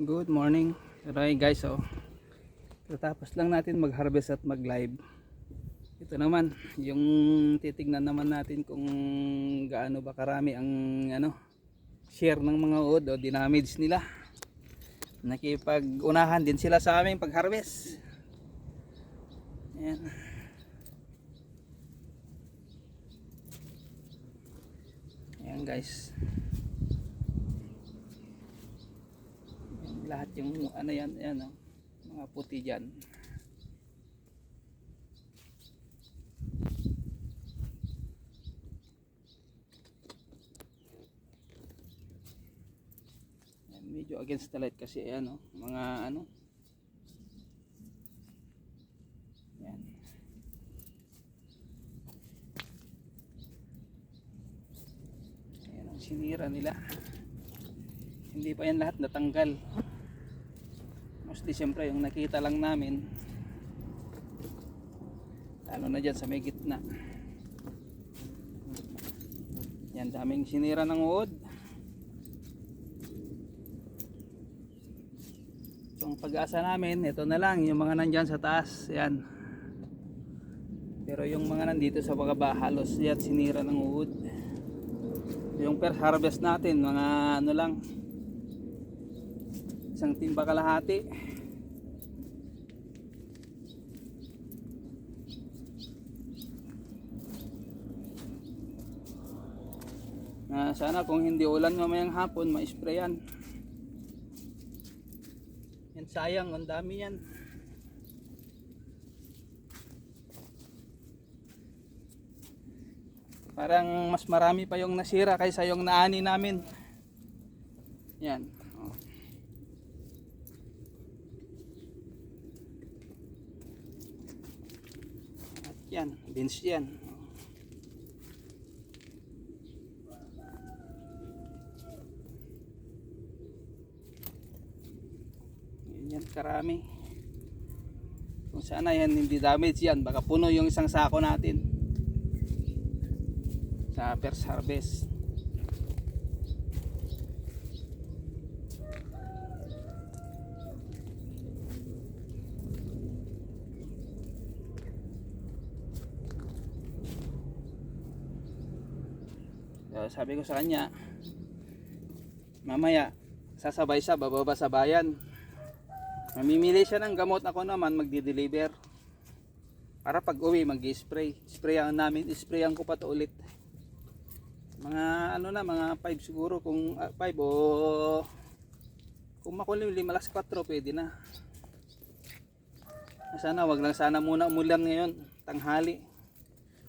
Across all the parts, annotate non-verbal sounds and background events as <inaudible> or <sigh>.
Good morning. Alright guys, oh. Tatapos lang natin mag-harvest at mag-live. Ito naman, yung titignan naman natin kung gaano ba karami ang ano, share ng mga uod o dinamage nila. Nakipag-unahan din sila sa aming pag-harvest. Ayan. Ayan guys. Yan, lahat yung ano yan, yan oh, mga puti dyan. Yan, medyo against the light kasi ano, mga ano. Yan. Ayan ang sinira nila hindi pa yan lahat natanggal mostly siyempre yung nakita lang namin lalo na dyan sa may gitna. Yan daming sinira ng uod so ang pag-asa namin ito na lang yung mga nandyan sa taas yan. Pero yung mga nandito sa baba halos yan sinira ng uod yung first harvest natin mga ano lang isang timba kalahati. Na sana kung hindi ulan mamayang hapon ma-sprayan. Yan sayang ang dami yan. Parang mas marami pa yung nasira kaysa yung naani namin. Yan oh. At yan, beans yan. Yan yan, karami. Kung sana yan hindi damage yan, baka puno yung isang sako natin. Sa first harvest. So, sabi ko sa kanya, mamaya, sasabay siya, bababa sa bayan. Mamimili siya ng gamot, ako naman magdi-deliver. Para pag uwi, mag-spray. Sprayan namin, sprayan ko pa to ulit. Mga ano na, mga 5 siguro, kung 5 o kung makulim 5 alas 4, pwede na. Sana, wag lang sana muna umulan ngayon, tanghali.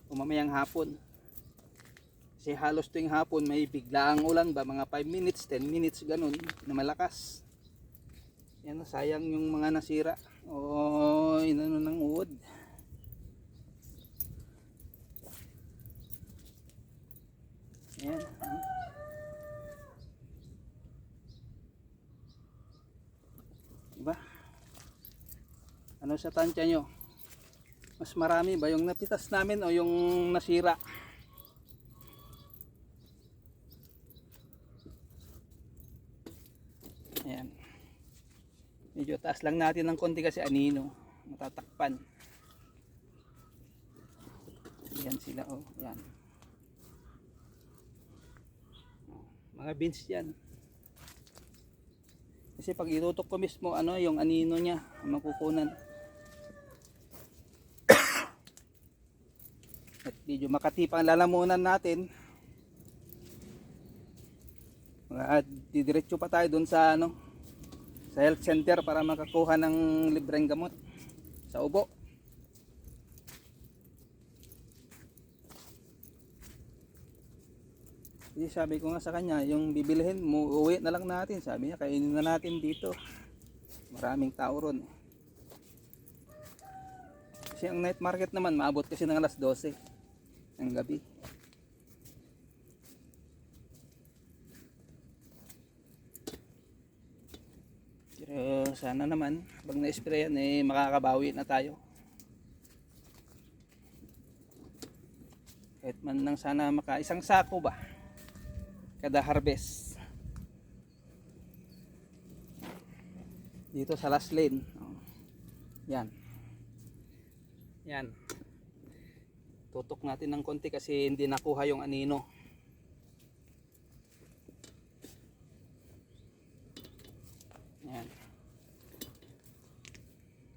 O mamayang hapon. Kasi halos tuwing hapon may biglaang ulan ba, mga 5 minutes, 10 minutes, ganun, na malakas. Yan, sayang yung mga nasira. O inano ng uod. Yan. ah. Diba? Ano sa tansya nyo? Mas marami ba yung napitas namin o yung nasira? Ayan. Medyo taas lang natin ng konti kasi anino. Matatakpan. Yan sila oh. Yan. Mga beans yan. Kasi pag itutok ko mismo ano yung anino niya makukunan. <coughs> At medyo makatipang lalamunan natin. At didiretso pa tayo dun sa ano sa health center para makakuha ng libreng gamot sa ubo. Kasi sabi ko nga sa kanya, yung bibilihin mo, uwi na lang natin. Sabi niya, kainin na natin dito. Maraming tao ron. Kasi ang night market naman, maabot kasi ng alas 12 ng gabi. Sana naman, pag na-sprayan eh makakabawi na tayo. Kahit man lang sana maka isang sako ba kada harvest. Dito sa last lane. Oh. Yan. Yan. Tutok natin ng konti kasi hindi nakuha yung anino. Yan.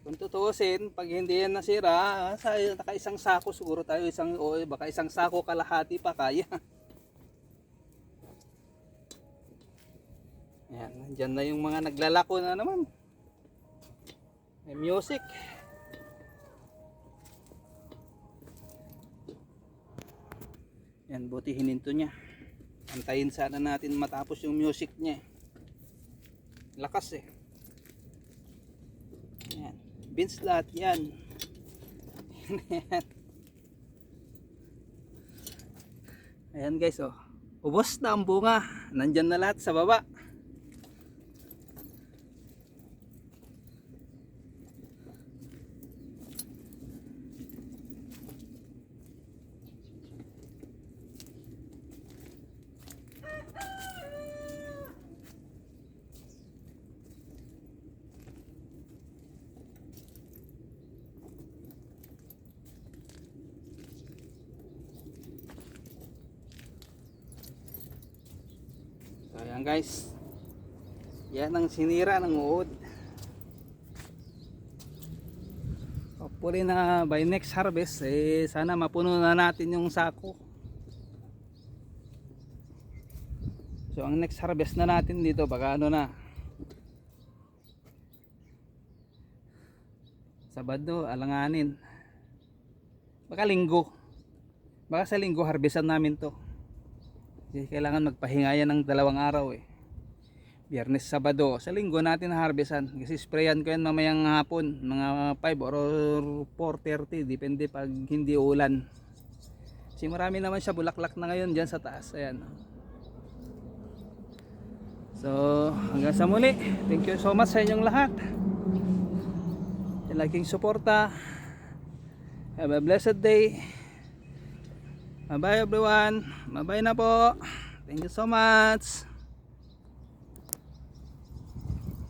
Kung tutuusin, pag hindi yan nasira, ah, sa naka isang sako siguro tayo, isang o baka isang sako kalahati pa kaya. <laughs> Yan, nandyan na yung mga naglalako na naman. May music. Yan, buti hininto niya. Antayin sana natin matapos yung music niya. Lakas eh. Beans lahat. Yan. Ayan guys oh. Ubos na ang bunga. Nandyan na lahat sa baba. So ayan guys. Yan ang sinira ng uod. Hopefully na by next harvest eh sana mapuno na natin yung sako. So ang next harvest na natin dito baka ano na. Sabado, alanganin. Baka linggo. Baka sa linggo harvestan namin to. Kasi kailangan magpahinga yan ng dalawang araw eh. Biyernes, Sabado. Sa linggo natin harvestan. Kasi sprayan ko yan mamayang hapon. Mga 5 or 4.30. Depende pag hindi ulan. Kasi marami naman siya bulaklak na ngayon dyan sa taas. Ayan. So, hanggang sa muli. Thank you so much sa inyong lahat. Laging suporta. Have a blessed day. Bye bye everyone. Bye bye na po. Thank you so much.